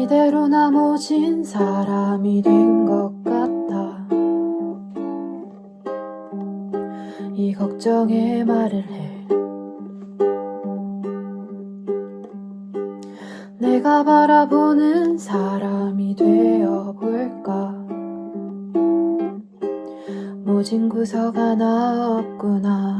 이대로 나 모진 사람이 된 것 같아. 이 걱정에 말을 해. 내가 바라보는 사람이 되어 볼까? 모진 구석 하나 없구나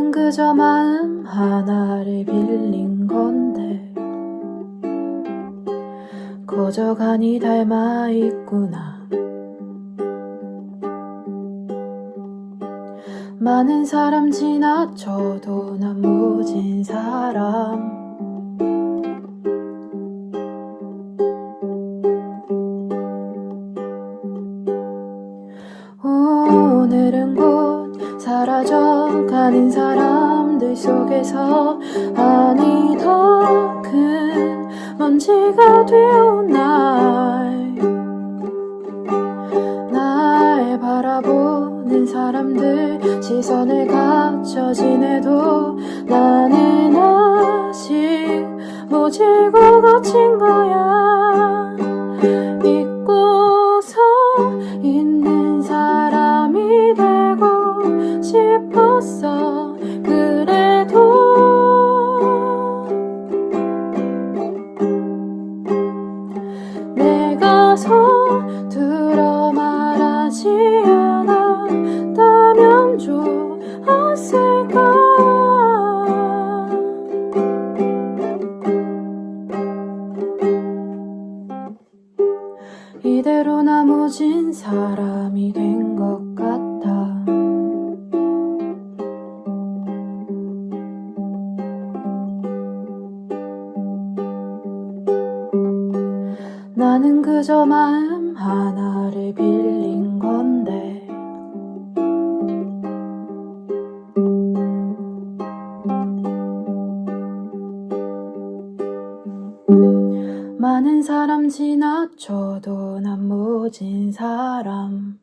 나는 그저 마음 하나를 빌린 건데. 거저가니 닮아 있구나. 많은 사람 지나쳐도 난 모진 사람. 오늘은 곧 사라져가는 사람들 속에서 아니 더 큰 먼지가 되어 날, 날 바라보는 사람들 시선을 갖춰 지내도 나는 아직 모질고 거친 거야 서둘러 말하지 않았다면 좋았을까? 이대로 나 모진 사람이 된 나는 그저 마음 하나를 빌린 건데. 많은 사람 지나쳐도 난 모진 사람